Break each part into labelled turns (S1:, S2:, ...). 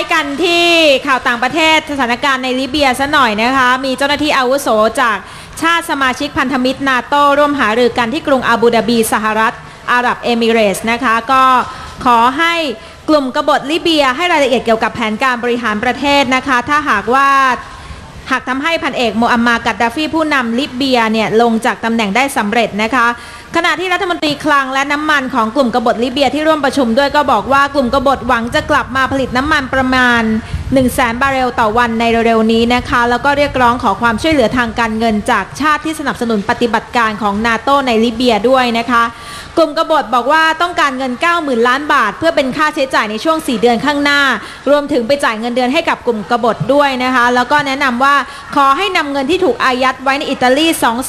S1: ายกันที่ข่าวต่างประเทศสถานการณ์ในลิเบียซะหน่อยนะคะ มีเจ้าหน้าที่อาวุโสจากชาติสมาชิกพันธมิตรนาโต้ร่วมหารือกันที่กรุงอาบูดาบีสหรัฐอาหรับเอมิเรส์นะคะ ก็ขอให้กลุ่มกบฏลิเบียให้รายละเอียดเกี่ยวกับแผนการบริหารประเทศนะคะ ถ้าหากว่าหากทำให้พันเอกโมอัมมากัดดาฟีผู้นำลิเบียเนี่ยลงจากตำแหน่งได้สำเร็จนะคะ ขณะที่รัฐมนตรีคลังและน้ำมันของกลุ่มกบฏลิเบียที่ร่วมประชุมด้วยก็บอกว่ากลุ่มกบฏหวังจะกลับมาผลิตน้ำมันประมาณ 1 0 0 0 0แสนบาร์เรลต่อวันในเร็วๆนี้นะคะ แล้วก็เรียกร้องขอความช่วยเหลือทางการเงินจากชาติที่สนับสนุนปฏิบัติการของนาโตในลิเบียด้วยนะคะ กลุ่มกบฏบอกว่าต้องการเงิน 90,000 ล้านบาท เพื่อเป็นค่าใช้จ่ายในช่วง 4 เดือนข้างหน้า รวมถึงไปจ่ายเงินเดือนให้กับกลุ่มกบฏด้วยนะคะ แล้วก็แนะนำว่าขอให้นำเงินที่ถูกอายัดไว้ในอิตาลี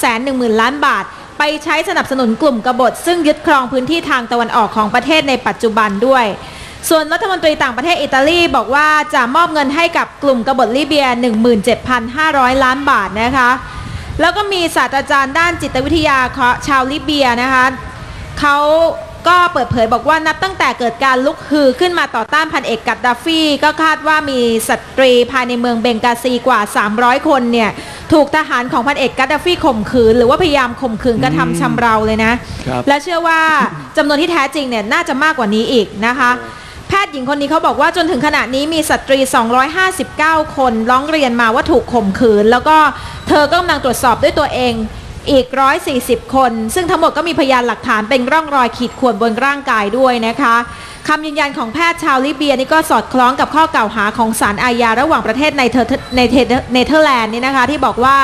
S1: 210,000 ล้านบาท ไปใช้สนับสนุนกลุ่มกบฏ ซึ่งยึดครองพื้นที่ทางตะวันออกของประเทศในปัจจุบันด้วย ส่วนรัฐมนตรีต่างประเทศอิตาลีบอกว่าจะมอบเงินให้กับกลุ่มกบฏลิเบีย 17,500 ล้านบาทนะคะ แล้วก็มีศาสตราจารย์ด้านจิตวิทยาชาวลิเบียนะคะเขา ก็เปิดเผยบอกว่านับตั้งแต่เกิดการลุกฮือขึ้นมาต่อต้านพันเอกกัดดาฟีก็คาดว่ามีสตรีภายในเมืองเบงกาซีกว่า 300 คนเนี่ยถูกทหารของพันเอกกัดดาฟีข่มขืน หรือว่าพยายามข่มขืนกระทำชำเราเลยนะ
S2: ครับ
S1: และเชื่อว่าจำนวนที่แท้จริงเนี่ยน่าจะมากกว่านี้อีกนะคะแพทย์หญิงคนนี้เขาบอกว่าจนถึงขณะนี้มีสตรี 259 คนร้องเรียนมาว่าถูกข่มขืน แล้วก็เธอก็กำลังตรวจสอบด้วยตัวเอง อีก 140 คน ซึ่งทั้งหมดก็มีพยานหลักฐานเป็นร่องรอยขีดข่วนบนร่างกายด้วยนะคะคำยืนยันของแพทย์ชาวลิเบียนี่ก็สอดคล้องกับข้อกล่าวหาของศาลอาญาระหว่างประเทศในเธอในเทเนเธอร์แลนด์นี่นะคะที่บอกว่า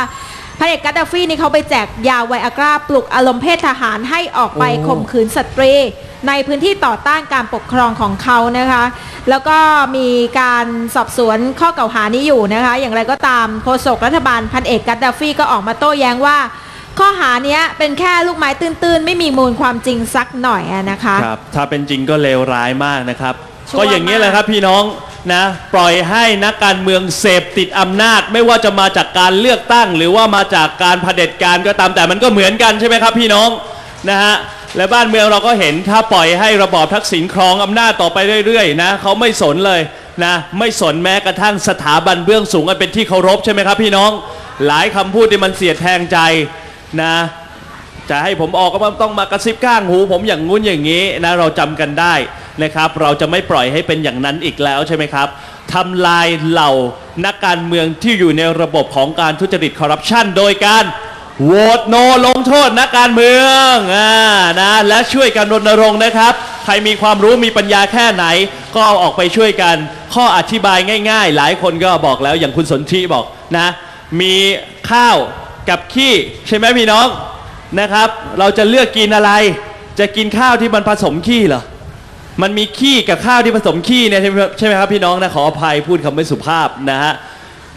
S1: พระเอกกัดดาฟี่นี่เขาไปแจกยาไวอากราปลุกอารมณ์เพศทหารให้ออกไปข่มขืนสตรี ในพื้นที่ต่อต้านการปกครองของเขานะคะ แล้วก็มีการสอบสวนข้อกล่าวหานี้อยู่นะคะ อย่างไรก็ตามโฆษกรัฐบาลพันเอกกัดดาฟี่ก็ออกมาโต้แย้งว่า ข้อหาเนี้ยเป็นแค่ลูกไม้ตื้นๆ ไม่มีมูลความจริงสักหน่อยอะนะคะ
S2: ครับถ้าเป็นจริงก็เลวร้ายมากนะครับ
S1: ชั่ว
S2: ก็อย่างนี้ยแหละครับพี่น้องนะปล่อยให้นักการเมืองเสพติดอำนาจ ไม่ว่าจะมาจากการเลือกตั้ง หรือว่ามาจากการเผด็จการก็ตามแต่มันก็เหมือนกันใช่ไหมครับพี่น้องนะฮะและบ้านเมืองเราก็เห็นถ้าปล่อยให้ระบอบทักษิณครองอำนาจต่อไปเรื่อยๆนะเขาไม่สนเลยนะไม่สนแม้กระทั่งสถาบันเบื้องสูงอันเป็นที่เคารพใช่ไหมครับพี่น้อง หลายคำพูดที่มันเสียดแทงใจ นะ จะให้ผมออกก็ต้องมากระซิบข้างหู ผมอย่างงู้นอย่างนี้นะเราจำกันได้นะครับ เราจะไม่ปล่อยให้เป็นอย่างนั้นอีกแล้วใช่ไหมครับทำลายเหล่านักการเมืองที่อยู่ในระบบของการทุจริตคอร์รัปชันโดยการโหวตโนลงโทษนักการเมืองอ่านะและช่วยกันรณรงค์นะครับ ใครมีความรู้มีปัญญาแค่ไหน ก็เอาออกไปช่วยกัน ข้ออธิบายง่าย ๆ หลายคนก็บอกแล้วอย่างคุณสนธิบอกนะ มีข้าว กับขี้ใช่ไหมพี่น้องนะครับ เราจะเลือกกินอะไร จะกินข้าวที่มันผสมขี้เหรอมันมีขี้กับข้าวที่ผสมขี้เนี่ยใช่ไหมครับพี่น้องนะขออภัยพูดคำไม่สุภาพนะฮะ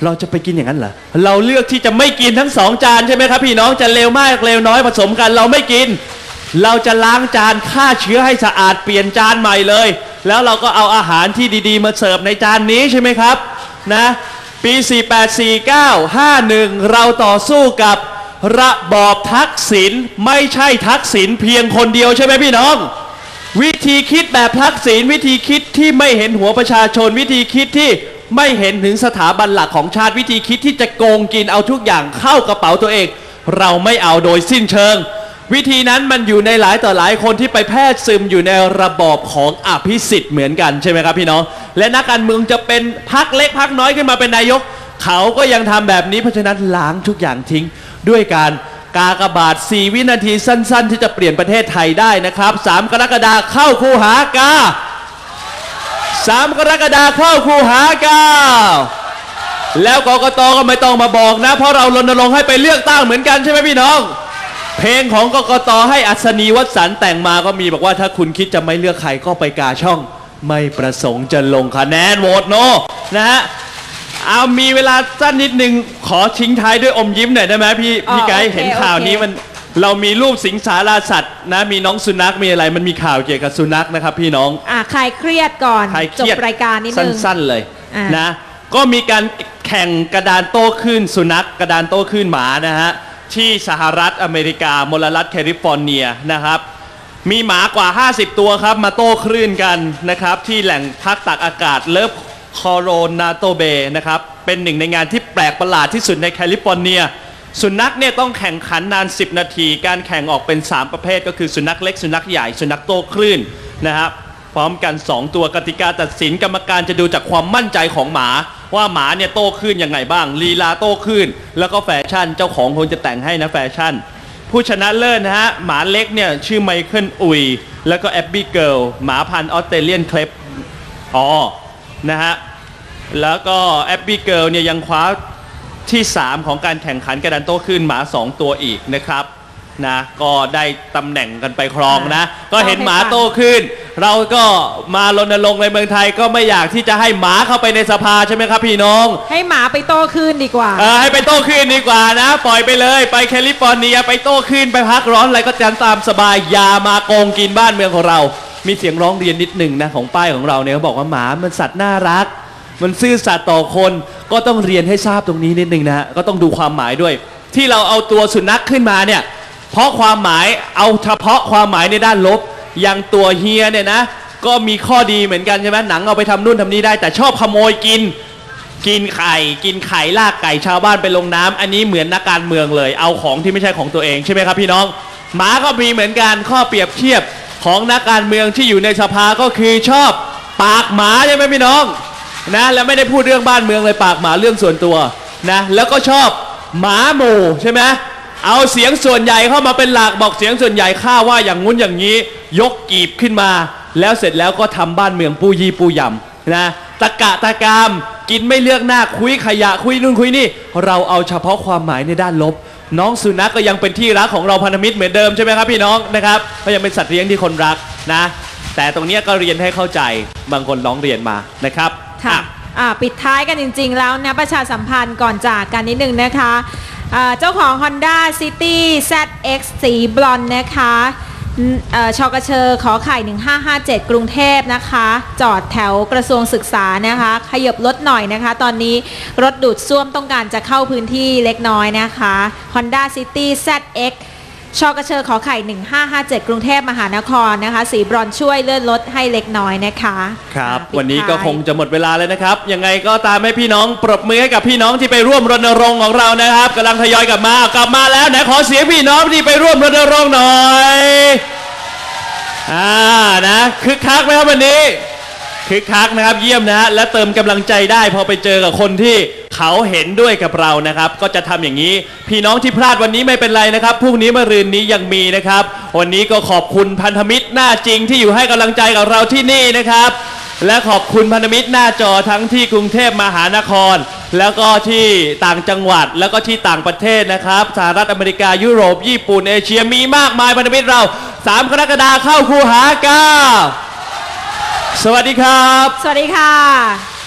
S2: เราจะไปกินอย่างนั้นเหรอเราเลือกที่จะไม่กินทั้งสองจานใช่ไหมครับพี่น้องจะเลวมากเลวน้อยผสมกัน เราไม่กิน เราจะล้างจานฆ่าเชื้อให้สะอาดเปลี่ยนจานใหม่เลย แล้วเราก็เอาอาหารที่ดีๆ มาเสิร์ฟในจานนี้ใช่ไหมครับนะ ปี 484951 เราต่อสู้กับระบอบทักษิณไม่ใช่ทักษิณเพียงคนเดียวใช่ไหมพี่น้อง วิธีคิดแบบทักษิณวิธีคิดที่ไม่เห็นหัวประชาชนวิธีคิดที่ไม่เห็นถึงสถาบันหลักของชาติวิธีคิดที่จะโกงกินเอาทุกอย่างเข้ากระเป๋าตัวเอง เราไม่เอาโดยสิ้นเชิง วิธีนั้นมันอยู่ในหลายต่อหลายคนที่ไปแพทย์ซึมอยู่ในระบอบของอภิสิทธิ์เหมือนกันใช่ไหมครับพี่น้อง และนักการเมืองจะเป็นพักเล็กพักน้อยขึ้นมาเป็นนายก เขาก็ยังทำแบบนี้เพราะฉะนั้นล้างทุกอย่างทิ้ง ด้วยการกากบาท 4 วินาทีสั้น ๆ ที่จะเปลี่ยนประเทศไทยได้นะครับ 3 กรกฎาคมเข้าคูหากา 3 กรกฎาคมเข้าคูหากาแล้วกกตก็ไม่ต้องมาบอกนะ เพราะเรารณรงค์ให้ไปเลือกตั้งเหมือนกันใช่ไหมพี่น้อง เพลงของกกตให้อัศนีวัสันต์แต่งมาก็มีบอกว่าถ้าคุณคิดจะไม่เลือกใครก็ไปกาช่อง ไม่ประสงค์จะลงคะแนนโหวตโนนะฮะเอามีเวลาสั้นนิดนึงขอทิ้งท้ายด้วยอมยิ้มหน่อยได้ไหมพี่
S1: อ๋อ
S2: พี่ไกด์
S1: โอเค
S2: เห็นข่าว
S1: โอเค
S2: นี้มัน เรามีรูปสิงสาราสัตว์นะมีน้องสุนัขมีอะไรมันมีข่าวเกี่ยวกับสุนัขนะครับพี่น้อง
S1: อะคลายเครียดก่อน
S2: ใครเค
S1: จบ
S2: รียด
S1: รายการนิดนึง
S2: สั้นๆเลย
S1: อะ
S2: นะ ก็มีการแข่งกระดานโต้คลื่นสุนัขกระดานโต้คลื่นหมานะฮะ ที่สหรัฐอเมริกามลรัฐแคลิฟอร์เนียนะครับ มีหมากว่า 50 ตัวครับ มาโต้คลื่นกันนะครับ ที่แหล่งพักตักอากาศเลิฟคอโรนาโตเบนะครับ เป็นหนึ่งในงานที่แปลกประหลาดที่สุดในแคลิฟอร์เนีย สุนัขเนี่ยต้องแข่งขันนาน 10 นาที การแข่งออกเป็น 3 ประเภท ก็คือสุนัขเล็กสุนัขใหญ่สุนัขโตคลื่นนะครับพร้อมกัน 2 ตัวกติกาตัดสินกรรมการจะดูจากความมั่นใจของหมา ว่าหมาเนี่ยโตขึ้นยังไงบ้างลีลาโตขึ้น แล้วก็แฟชั่นเจ้าของคงจะแต่งให้นะแฟชั่น ผู้ชนะเลิศนะฮะหมาเล็กเนี่ยชื่อไมเคิลอุยแล้วก็แอบบี้เกิลหมาพันธุ์ออสเตรเลียนเคลปอ๋อนะฮะแล้วก็แอบบี้เกิลเนี่ยยังคว้าที่ 3 ของการแข่งขันกระดานโต้ขึ้นหมา 2 ตัวอีกนะครับนะก็ได้ตำแหน่งกันไปครองนะ ก็เห็นหมาโตขึ้น เราก็มารณรงค์ในเมืองไทยก็ไม่อยากที่จะให้หมาเข้าไปในสภาใช่ไหมครับพี่น้อง
S1: ให้หมาไปโตขึ้นดีกว่า
S2: เออให้ไปโต้คลื่นดีกว่านะ ปล่อยไปเลย ไปแคลิฟอร์เนียไปโต้คลื่นไปพักร้อนอะไรก็จันตามสบายอย่ามาโกงกินบ้านเมืองของเรา มีเสียงร้องเรียนนิดหนึ่งนะของป้ายของเราเนี่ยเขาบอกว่าหมามันสัตว์น่ารัก มันซื่อสัตย์ต่อคนก็ต้องเรียนให้ทราบตรงนี้นิดหนึ่งนะฮะก็ต้องดูความหมายด้วย ที่เราเอาตัวสุนัขขึ้นมาเนี่ยเพราะความหมายเอาเฉพาะความหมายในด้านลบ อย่างตัวเฮียเนี่ยนะ ก็มีข้อดีเหมือนกันใช่ไหมหนังเอาไปทำนู่นทำนี่ได้ แต่ชอบขโมยกิน กินไข่ กินไข่ลากไก่ชาวบ้านไปลงน้ำอันนี้เหมือนนักการเมืองเลย เอาของที่ไม่ใช่ของตัวเองใช่ไหมครับพี่น้องหมาก็มีเหมือนกันข้อเปรียบเทียบของนักการเมืองที่อยู่ในสภาก็คือชอบปากหมาใช่ไหมพี่น้องนะแล้วไม่ได้พูดเรื่องบ้านเมืองเลยปากหมาเรื่องส่วนตัวนะแล้วก็ชอบหมาหมู่ใช่ไหม เอาเสียงส่วนใหญ่เข้ามาเป็นหลักบอกเสียงส่วนใหญ่ข้าว่าอย่างงุ้นอย่างนี้ ยกกีบขึ้นมา แล้วเสร็จแล้วก็ทำบ้านเมืองปูยี่ปูยำนะตะกะตะกามกินไม่เลือกหน้าคุยขยะคุยนู่นคุยนี่ เราเอาเฉพาะความหมายในด้านลบ น้องสุนัขก็ยังเป็นที่รักของเราพันธมิตรเหมือนเดิมใช่ไหมครับพี่น้องนะครับก็ยังเป็นสัตว์เลี้ยงที่คนรักนะ แต่ตรงเนี้ยก็เรียนให้เข้าใจบางคนร้องเรียนมานะครับ
S1: ค่ะ
S2: อะ
S1: อ่าปิดท้ายกันจริง ๆ แล้วนะประชาสัมพันธ์ก่อนจากกันนิดนึงนะคะอ่า เจ้าของ Honda City ZX สีบลอนด์นะคะอืมเอ่อชกเชอขอไข่ 1557 กรุงเทพนะคะ จอดแถวกระทรวงศึกษานะคะ ขยับรถหน่อยนะคะ ตอนนี้รถดูดซ่วมต้องการจะเข้าพื้นที่เล็กน้อยนะคะ Honda City ZX ชอกระเชอขอไข่ 1557 กรุงเทพมหานครนะคะ สีบรอนซ์ช่วยเลื่อนลดให้เล็กน้อยนะคะ
S2: ครับ
S1: อะปิด
S2: วันนี้ก็
S1: ท้าย
S2: คงจะหมดเวลาแล้วนะครับ ยังไงก็ตามให้พี่น้องปรบมือให้กับพี่น้องที่ไปร่วมรณรงค์ของเรานะครับกำลังทยอยกลับมากลับมาแล้วไหนขอเสียงพี่น้องที่ไปร่วมรณรงค์หน่อยอ่านะคึกคักไหมครับวันนี้ คึกคักนะครับเยี่ยมนะฮะและเติมกำลังใจได้พอไปเจอกับคนที่เขาเห็นด้วยกับเรานะครับ ก็จะทำอย่างนี้ พี่น้องที่พลาดวันนี้ไม่เป็นไรนะครับพรุ่งนี้มะรืนนี้ยังมีนะครับ วันนี้ก็ขอบคุณพันธมิตรหน้าจริงที่อยู่ให้กำลังใจกับเราที่นี่นะครับ และขอบคุณพันธมิตรหน้าจอทั้งที่กรุงเทพมหานคร แล้วก็ที่ต่างจังหวัดแล้วก็ที่ต่างประเทศนะครับสหรัฐอเมริกายุโรปญี่ปุ่นเอเชียมีมากมายพันธมิตรเรา 3 กรกฎาคมเข้าคูหากา สวัสดีครับ
S1: สวัสดีค่ะ